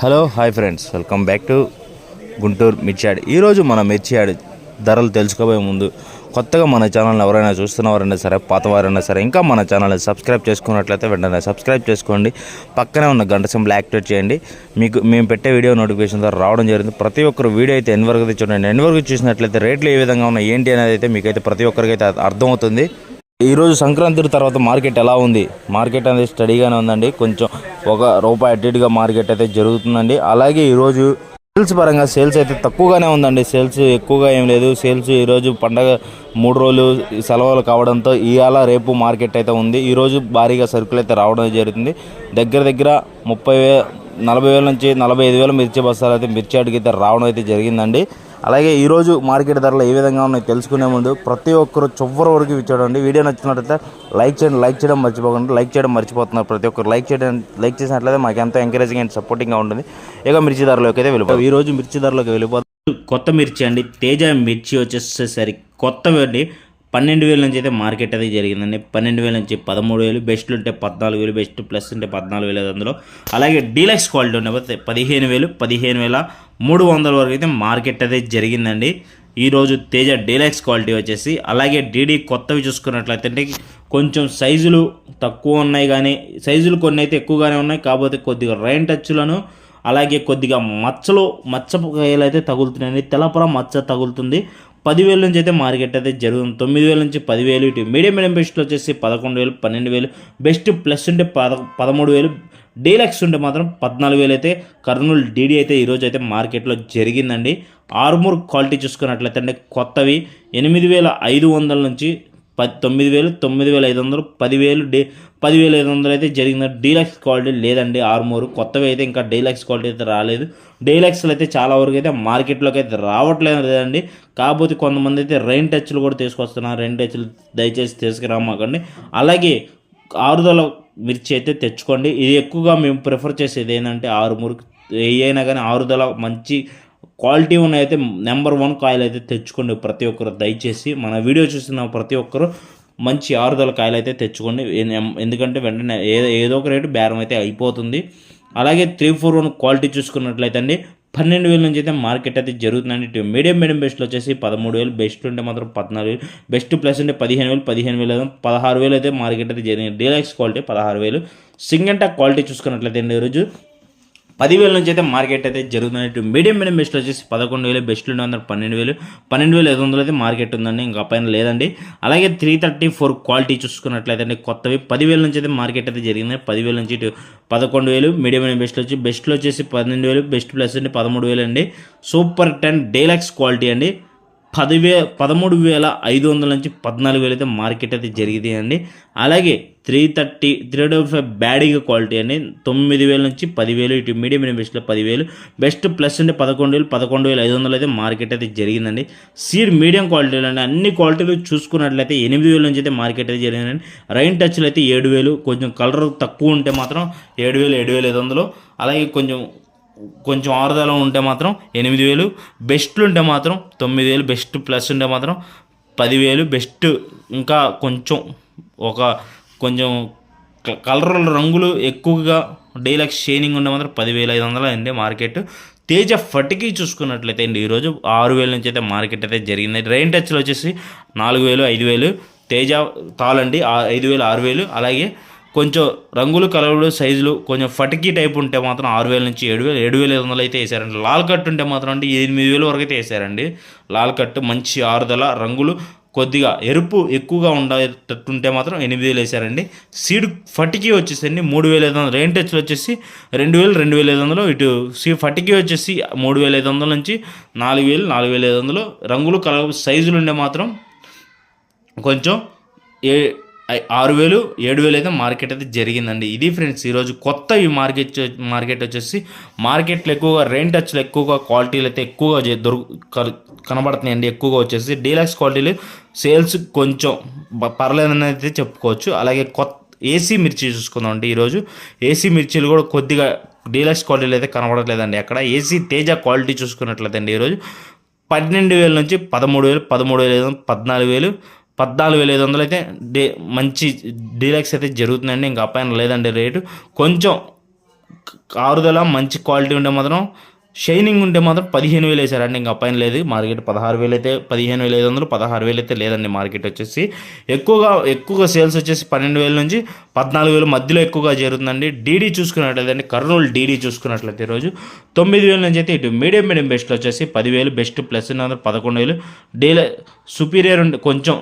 Hello hi friends. Welcome back to Guntur Mirchi yard. ఈరోజు మన మిర్చియాడ్ ధరలు తెలుసుకోబోయే ముందు కొత్తగా మన ఛానల్ని ఎవరైనా చూస్తున్నవారైనా సరే పాతవారైనా సరే ఇంకా మన ఛానల్ని సబ్స్క్రైబ్ చేసుకున్నట్లయితే వెంటనే సబ్స్క్రైబ్ చేసుకోండి. పక్కనే ఉన్న గంట సింబల్ యాక్టివేట్ చేయండి. మీకు మేము పెట్టే వీడియో నోటిఫికేషన్ ద్వారా రావడం జరిగింది. ప్రతి ఒక్కరు వీడియో అయితే ఎన్ని వరకు అయితే చూడండి. ఎన్ని వరకు చూసినట్లయితే రేట్లు ఏ విధంగా ఉన్నాయి ఏంటి అనేది అయితే మీకైతే ప్రతి ఒక్కరికైతే అర్థమవుతుంది. ఈరోజు సంక్రాంతి తర్వాత మార్కెట్ ఎలా ఉంది? మార్కెట్ అనేది స్టడీగానే ఉందండి. కొంచెం ఒక రూపాయి అటు ఇటుగా మార్కెట్ అయితే జరుగుతుందండి. అలాగే ఈరోజు సేల్స్ పరంగా సేల్స్ అయితే తక్కువగానే ఉందండి. సేల్స్ ఎక్కువగా ఏం లేదు. సేల్స్ ఈరోజు పండగ మూడు రోజులు సెలవులు కావడంతో ఇవాళ రేపు మార్కెట్ అయితే ఉంది. ఈరోజు భారీగా సరుకులు అయితే రావడం జరుగుతుంది. దగ్గర దగ్గర ముప్పై వే నలభై వేల నుంచి నలభై ఐదు వేల మిర్చి బస్తాలు అయితే మిర్చి అడిగితే రావడం అయితే జరిగిందండి. అలాగే ఈరోజు మార్కెట్ ధరలు ఏ విధంగా ఉన్నాయో తెలుసుకునే ముందు ప్రతి ఒక్కరు చివరి వరకు చూడండి. వీడియో నచ్చినట్లయితే లైక్ చేయండి లైక్ చేయడం మర్చిపోకండి. లైక్ చేయడం మర్చిపోతున్నారు ప్రతి ఒక్కరు. లైక్ చేయడం లైక్ చేసినట్లయితే మాకు ఎంతో ఎంకరేజింగ్ అండ్ సపోర్టింగ్గా ఉంటుంది. ఇక మిర్చి ధరలోకి అయితే వెళ్ళిపోతాం ఈ రోజు మిర్చి ధరలోకి వెళ్ళిపోతాం కొత్త మిర్చి అండి. తేజ మిర్చి వచ్చేసరికి కొత్తవి అండి. పన్నెండు వేల నుంచి అయితే మార్కెట్ అది జరిగిందండి. పన్నెండు వేల నుంచి పదమూడు వేలు బెస్ట్లు ఉంటే పద్నాలుగు వేలు బెస్ట్ ప్లస్ ఉంటే పద్నాలుగు వేలు అందులో. అలాగే డీలక్స్ క్వాలిటీ ఉండే పదిహేను వేలు పదిహేను వేల మూడు వందల వరకు అయితే మార్కెట్ అయితే జరిగిందండి. ఈరోజు తేజ డీలక్స్ క్వాలిటీ వచ్చేసి అలాగే డీడీ కొత్తవి చూసుకున్నట్లయితే అంటే కొంచెం సైజులు తక్కువ ఉన్నాయి కానీ సైజులు కొన్ని అయితే ఎక్కువగానే ఉన్నాయి. కాకపోతే కొద్దిగా రైన్ టచ్లను అలాగే కొద్దిగా మచ్చలు మచ్చకాయలు అయితే తగులుతున్నాయి తెలపర మచ్చ తగులుతుంది. పదివేల నుంచి అయితే మార్కెట్ అయితే జరుగుతుంది. తొమ్మిది వేల నుంచి పదివేలు ఇటు మీడియం మీడియం బెస్ట్లో వచ్చేసి పదకొండు వేలు పన్నెండు వేలు బెస్ట్ ప్లస్ ఉంటే పద పదమూడు వేలు డీలక్స్ ఉంటే మాత్రం పద్నాలుగు వేలు అయితే కర్నూలు డీడీ అయితే ఈరోజు అయితే మార్కెట్లో జరిగిందండి. ఆర్మూర్ క్వాలిటీ చూసుకున్నట్లయితే అంటే కొత్తవి ఎనిమిది వేల ఐదు వందల నుంచి పది తొమ్మిది వేలు తొమ్మిది వేల ఐదు వందలు పదివేలు డే పదివేల ఐదు వందలు అయితే జరిగింది డీలక్స్ క్వాలిటీ లేదండి ఆర్మోర్. కొత్తవి అయితే ఇంకా డీలక్స్ క్వాలిటీ అయితే రాలేదు. డీలక్స్లు అయితే చాలా వరకు అయితే మార్కెట్లోకి అయితే రావట్లేదు లేదండి. కాకపోతే కొంతమంది అయితే రైన్ టచ్లు కూడా తీసుకొస్తున్నారు. రెయిన్ టచ్లు దయచేసి తీసుకురామాకండి. అలాగే ఆరుదల మిర్చి అయితే తెచ్చుకోండి. ఇది ఎక్కువగా మేము ప్రిఫర్ చేసేది ఏంటంటే ఆరుమూరు. ఏ అయినా కానీ ఆరుదల మంచి క్వాలిటీ ఉన్న అయితే నెంబర్ వన్ కాయలు అయితే తెచ్చుకోండి ప్రతి ఒక్కరు. దయచేసి మన వీడియో చూస్తున్న ప్రతి ఒక్కరు మంచి ఆరుదల కాయలు అయితే తెచ్చుకోండి ఎందుకంటే వెంటనే ఏదో ఏదో ఒక రేటు బేరం అయితే అయిపోతుంది. అలాగే త్రీ ఫోర్ వన్ క్వాలిటీ చూసుకున్నట్లయితే అండి పన్నెండు వేల నుంచి అయితే మార్కెట్ అయితే జరుగుతుందండి. మీడియం మీడియం బెస్ట్లో వచ్చేసి పదమూడు వేలు బెస్ట్ ఉంటే మాత్రం పద్నాలుగు వేలు బెస్ట్ ప్లస్ ఉంటే పదిహేను వేలు పదిహేను వేలు పదహారు వేలు అయితే మార్కెట్ అయితే జరిగింది. డీలక్స్ క్వాలిటీ పదహారు వేలు. సింగంటా క్వాలిటీ చూసుకున్నట్లయితే అండి ఈరోజు పదివేల నుంచి అయితే మార్కెట్ అయితే జరుగుతుంది మీడియం మీడియం బెస్ట్లో వచ్చేసి పదకొండు వేలు బెస్ట్లు వందలు పన్నెండు వేలు. పన్నెండు వేల ఐదు వందలు అయితే మార్కెట్ ఉందండి. ఇంకా పైన లేదండి. అలాగే త్రీ థర్టీ ఫోర్ క్వాలిటీ చూసుకున్నట్లయితే అండి కొత్తవి పదివేల నుంచి అయితే మార్కెట్ అయితే జరిగింది పదివేల నుంచి ఇటు పదకొండు వేలు మీడియం మీడియం బెస్ట్లో వచ్చి బెస్ట్లో వచ్చేసి పన్నెండు వేలు బెస్ట్ ప్లస్ అండి పదమూడు వేలు అండి. సూపర్ టెన్ డేలక్స్ క్వాలిటీ అండి. పదివే పదమూడు వేల ఐదు వందల నుంచి పద్నాలుగు వేలు అయితే మార్కెట్ అయితే జరిగింది అండి. అలాగే three thirty three double five బ్యాడీగా quality అండి. తొమ్మిది వేల నుంచి పదివేలు ఇటు మీడియం మీడియం బెస్ట్లో పదివేలు. బెస్ట్ ప్లస్ అంటే పదకొండు వేలు పదకొండు వేల ఐదు వందలు అయితే మార్కెట్ అయితే జరిగిందండి. సీడ్ మీడియం క్వాలిటీలు అండి. అన్ని క్వాలిటీలు చూసుకున్నట్లయితే ఎనిమిది వేల నుంచి అయితే మార్కెట్ అయితే జరిగిందండి. రైన్ టచ్లు అయితే ఏడు వేలు కొంచెం కలర్ తక్కువ ఉంటే మాత్రం ఏడు వేలు ఏడు వేల ఐదు వందలు. అలాగే కొంచెం కొంచెం ఆరుదల ఉంటే మాత్రం ఎనిమిది వేలు బెస్ట్లు ఉంటే మాత్రం తొమ్మిది వేలు బెస్ట్ ప్లస్ ఉంటే మాత్రం పదివేలు బెస్ట్ ఇంకా కొంచెం ఒక కొంచెం కలర్ రంగులు ఎక్కువగా డీలక్స్ షేనింగ్ ఉంటే మాత్రం పదివేల ఐదు వందలు అండి మార్కెట్. తేజ ఫటికి చూసుకున్నట్లయితే అండి ఈరోజు ఆరు వేల నుంచి అయితే మార్కెట్ అయితే జరిగింది. రెయిన్ టచ్లో వచ్చేసి నాలుగు వేలు ఐదు వేలు తేజ తాళండి ఐదు వేలు ఆరు వేలు అలాగే కొంచెం రంగులు కలర్లు సైజులు కొంచెం ఫటికీ టైప్ ఉంటే మాత్రం ఆరు వేల నుంచి ఏడు వేలు ఏడు వేల ఐదు వందలు అయితే వేసారండి. లాల్ కట్ ఉంటే మాత్రం అంటే ఎనిమిది వేలు వరకు అయితే వేసారండి. లాల్ కట్ మంచి ఆరుదల రంగులు కొద్దిగా ఎరుపు ఎక్కువగా ఉండేటట్టుంటే మాత్రం ఎనిమిది వేలు వేసారండి. సీడ్ ఫటికీ వచ్చేసండి మూడు వేల ఐదు వందలు. రెయిన్ టచ్లు వచ్చేసి రెండు వేలు రెండు వేల ఐదు వందలు. ఇటు సీ ఫటికీ వచ్చేసి మూడు వేల ఐదు వందల నుంచి నాలుగు వేలు నాలుగు వేల ఐదు వందలు. రంగులు కలర్ సైజులు ఉండే మాత్రం కొంచెం ఏ ఆరు వేలు ఏడు వేలు అయితే మార్కెట్ అయితే జరిగిందండి. ఇది ఫ్రెండ్స్ ఈరోజు కొత్త ఈ మార్కెట్ మార్కెట్ వచ్చేసి మార్కెట్లో ఎక్కువగా రెయిన్ టచ్లు ఎక్కువగా క్వాలిటీలు అయితే ఎక్కువగా దొరుకు కనబడుతున్నాయండి. ఎక్కువగా వచ్చేసి డీలక్స్ క్వాలిటీలు సేల్స్ కొంచెం పర్లేదని అయితే చెప్పుకోవచ్చు. అలాగే కొత్త ఏసీ మిర్చి చూసుకుందామండి ఈరోజు. ఏసీ మిర్చీలు కూడా కొద్దిగా డీలక్స్ క్వాలిటీలు అయితే కనబడట్లేదండి. అక్కడ ఏసీ తేజ క్వాలిటీ చూసుకున్నట్లయితే అండి ఈరోజు పన్నెండు వేల నుంచి పదమూడు వేలు పదమూడు వేలు పద్నాలుగు వేలు పద్నాలుగు వేల ఐదు వందలు అయితే డే మంచి డీలక్స్ అయితే జరుగుతుందండి ఇంకా అప్పైన లేదండి రేటు. కొంచెం ఆరుదల మంచి క్వాలిటీ ఉంటే మాత్రం షైనింగ్ ఉంటే మాత్రం పదిహేను వేలు వేసారండి. ఇంకా పైన లేదు. మార్కెట్ పదహారు వేలు అయితే పదిహేను వేల ఐదు వందలు పదహారు వేలు అయితే లేదండి మార్కెట్ వచ్చేసి. ఎక్కువగా ఎక్కువగా సేల్స్ వచ్చేసి పన్నెండు వేల నుంచి పద్నాలుగు వేల మధ్యలో ఎక్కువగా జరుగుతుందండి డీడీ చూసుకున్నట్లయితే కర్నూలు డీడీ చూసుకున్నట్లయితే ఈరోజు తొమ్మిది వేల నుంచి అయితే ఇటు మీడియం మీడియం బెస్ట్లో వచ్చేసి పదివేలు బెస్ట్ ప్లస్ ఉన్నది పదకొండు వేలు. డీల సుపీరియర్ ఉంటే కొంచెం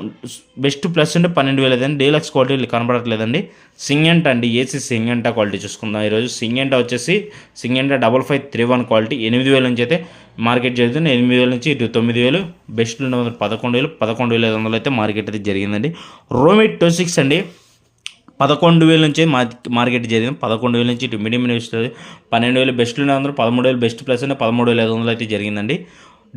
బెస్ట్ ప్లస్ ఉంటే పన్నెండు వేలు అయితే డీలక్స్ క్వాలిటీ కనబడట్లేదండి. సింగెంట అండి ఏసీ సింగెంట క్వాలిటీ చూసుకుందాం. ఈరోజు సింగెంట వచ్చేసి Syngenta double five three one quality ఎనిమిది వేల నుంచి అయితే మార్కెట్ జరుగుతుంది ఎనిమిది వేల నుంచి ఇటు తొమ్మిది వేలు బెస్ట్ ఉన్న పదకొండు వేలు పదకొండు వేల ఐదు వందలు అయితే మార్కెట్ అయితే జరిగిందండి. రోమిట్ టూ సిక్స్ అండి. పదకొండు వేల నుంచి మార్కెట్ జరిగింది. పదకొండు వేల నుంచి ఇటు మీడియం ఇన్వెస్టర్ పన్నెండు వేలు బెస్ట్ అందరూ పదమూడు వేలు బెస్ట్ ప్లస్ అనే పదమూడు వేల ఐదు వందలు అయితే జరిగిందండి.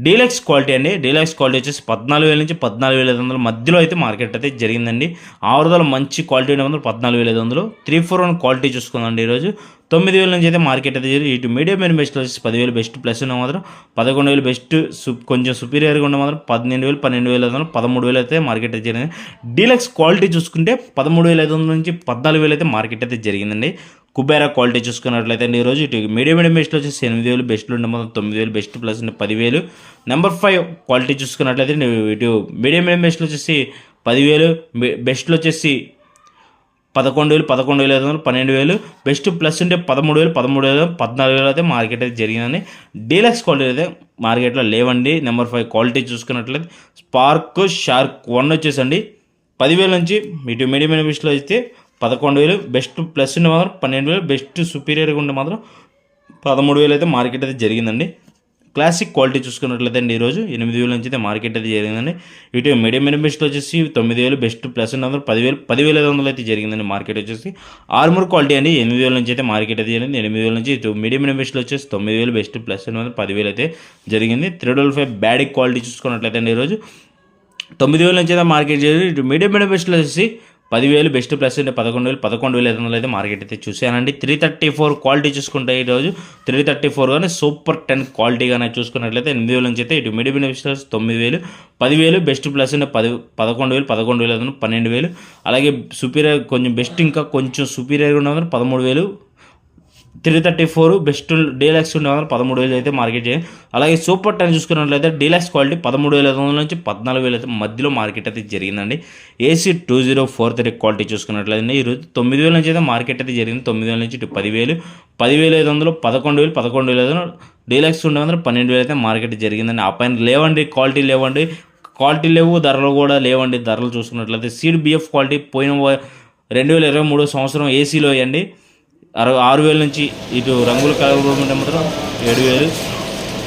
డీలక్స్ క్వాలిటీ అండి. డీలక్స్ క్వాలిటీ వచ్చేసి పద్నాలుగు వేల నుంచి పద్నాలుగు వేల ఐదు వందల మధ్యలో అయితే మార్కెట్ అయితే జరిగిందండి. ఆరుదల మంచి క్వాలిటీ ఉన్న పద్నాలుగు వేల ఐదు వందలు. త్రీ ఫోర్ వన్ క్వాలిటీ చూసుకుందండి ఈరోజు. తొమ్మిది వేల నుంచి అయితే మార్కెట్ అయితే జరిగి ఇటు మీడియం మెయిన్ బెస్ట్లో వచ్చేసి పదివేలు బెస్ట్ ప్లస్ ఉన్న మాత్రం పదకొండు వేలు బెస్ట్ కొంచెం సుపీరియర్గా ఉన్న మాత్రం పన్నెండు వేలు పన్నెండు వేల ఐదు వందలు పదమూడు వేలు అయితే మార్కెట్ అయితే జరిగింది. డీలక్స్ క్వాలిటీ చూసుకుంటే పదమూడు వేల ఐదు వందల నుంచి పద్నాలుగు వేలు అయితే మార్కెట్ అయితే జరిగిందండి. కుబేరా క్వాలిటీ చూసుకున్నట్లయితే అండి ఈరోజు ఇటు మీడియం మీడియం బెస్ట్లో వచ్చేసి ఎనిమిది వేలు బెస్ట్లో ఉండే మొత్తం తొమ్మిది వేలు బెస్ట్ ప్లస్ ఉండే పదివేలు. నెంబర్ ఫైవ్ క్వాలిటీ చూసుకున్నట్లయితే ఇటు మీడియం మీడియం బెస్ట్లో వచ్చేసి పదివేలు బెస్ట్లు బెస్ట్లో వచ్చేసి పదకొండు వేలు పదకొండు వేల ఐదు వందలు పన్నెండు వేలు. బెస్ట్ ప్లస్ ఉంటే పదమూడు వేలు పదమూడు వేలు పద్నాలుగు వేలు అయితే మార్కెట్ అయితే జరిగిందని డీలక్స్ క్వాలిటీ అయితే మార్కెట్లో లేవండి. నెంబర్ ఫైవ్ క్వాలిటీ చూసుకున్నట్లయితే స్పార్క్ షార్క్ వన్ వచ్చేసండి. పదివేల నుంచి ఇటు మీడియం మీడియం బెస్ట్లో అయితే పదకొండు వేలు బెస్ట్ ప్లస్ ఉండే మాత్రం పన్నెండు వేలు బెస్ట్ సుపీరియర్గా ఉండే మాత్రం పదమూడు వేలు అయితే మార్కెట్ అయితే జరిగిందండి. క్లాసిక్ క్వాలిటీ చూసుకున్నట్లయితే అండి ఈరోజు ఎనిమిది వేల నుంచి అయితే మార్కెట్ అయితే జరిగిందండి. ఇటు మీడియం మీడియం బెస్ట్ వచ్చేసి తొమ్మిది వేలు బెస్ట్ ప్లస్ ఉన్నందుకు పదివేలు పదివేల ఐదు వందలు అయితే జరిగిందండి మార్కెట్ వచ్చేసి. ఆర్మూర్ క్వాలిటీ అండి ఎనిమిది వేల నుంచి అయితే మార్కెట్ అయితే జరిగింది. ఎనిమిది వేల నుంచి ఇటు మీడియం మీడియం బెస్ట్లో వచ్చేసి తొమ్మిది వేలు బెస్ట్ ప్లస్ ఉన్నది పదివేలు అయితే జరిగింది. Three double five bad quality చూసుకున్నట్లయితే అండి ఈరోజు తొమ్మిది వేల నుంచి అయితే మార్కెట్ జరిగింది. ఇటు మీడియం మీడియం బెస్ట్లో వచ్చేసి పదివేలు బెస్ట్ ప్లస్ ఉంటే పదకొండు వేలు పదకొండు వేల ఐదు వందలు అయితే మార్కెట్ అయితే చూశానండి త్రీ థర్టీ ఫోర్ క్వాలిటీ చూసుకుంటే ఈరోజు త్రీ థర్టీ ఫోర్ కానీ సూపర్ టెన్ క్వాలిటీ కానీ చూసుకున్నట్లయితే ఎనిమిది వేల నుంచి అయితే ఇటు మీడియం మీడియం తొమ్మిది వేలు పదివేలు బెస్ట్ ప్లస్ ఉంటే పది పదకొండు వేలు పదకొండు వేల ఐదు వందలు పన్నెండు వేలు అలాగే సుపీరియర్ కొంచెం బెస్ట్ ఇంకా కొంచెం సుపీరియర్గా ఉన్నదని పదమూడు వేలు three thirty four best deluxe ఉండే వాళ్ళు పదమూడు వేలు అయితే మార్కెట్ చేయండి. అలాగే సూపర్ టెన్ చూసుకున్నట్లయితే డీలాక్స్ క్వాలిటీ పదమూడు వేల ఐదు వందల నుంచి పద్నాలుగు వేలు అయితే మధ్యలో మార్కెట్ అయితే జరిగిందండి. AC two zero four three quality చూసుకున్నట్లయితే ఈరోజు తొమ్మిది వేల నుంచి అయితే మార్కెట్ అయితే జరిగింది. తొమ్మిది వేల నుంచి ఇటు పదివేలు. పదివేల ఐదు వందలు పదకొండు వేలు పదకొండు వేల ఐదు వందలు ఉండే వందలు పన్నెండు వేలు అయితే మార్కెట్ జరిగిందండి. ఆ పైన లేవండి క్వాలిటీ లేవండి. క్వాలిటీ లేవు ధరలు కూడా లేవండి. ధరలు చూసుకున్నట్లయితే సీడ్ బిఎఫ్ క్వాలిటీ పోయిన రెండు వేల ఇరవై మూడో సంవత్సరం ఏసీలో వేయండి. అరవై ఆరు వేల నుంచి ఇటు రంగుల కలర్ ఉంటే మాత్రం ఏడు వేలు.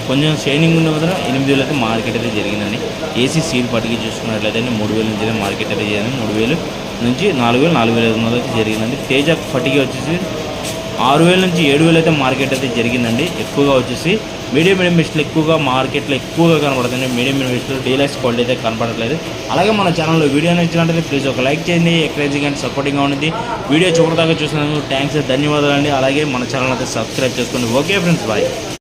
కొంచెం షైనింగ్ ఉండే మాత్రం ఎనిమిది వేలు అయితే మార్కెట్ అయితే జరిగిందండి. ఏసీ సీల్ పట్టుకి చూసుకున్నట్లయితే మూడు వేల నుంచి అయితే మార్కెట్ అయితే జరిగింది. మూడు వేలు నుంచి నాలుగు వేలు నాలుగు వేల ఐదు వందలు అయితే జరిగిందండి. తేజ పట్టికి వచ్చేసి ఆరు వేల నుంచి ఏడు వేలు అయితే మార్కెట్ అయితే జరిగిందండి. ఎక్కువగా వచ్చేసి మీడియం మీడియం ఎక్కువగా మార్కెట్లో ఎక్కువగా కనబడుతుంది. మీడియం ఇన్వెస్ట్లు డీలక్స్ క్వాలిటీ అయితే కనపడట్లేదు అలాగే మన ఛానల్లో వీడియో నచ్చినట్లయితే ప్లీజ్ ఒక లైక్ చేయండి. ఎంకరేజింగ్ అండ్ సపోర్టింగ్గా ఉంది వీడియో చూడదాకా చూసినందుకు థ్యాంక్స్ ధన్యవాదాలు అండి అలాగే మన ఛానల్ అయితే సబ్స్క్రైబ్ చేసుకోండి ఓకే ఫ్రెండ్స్ బాయ్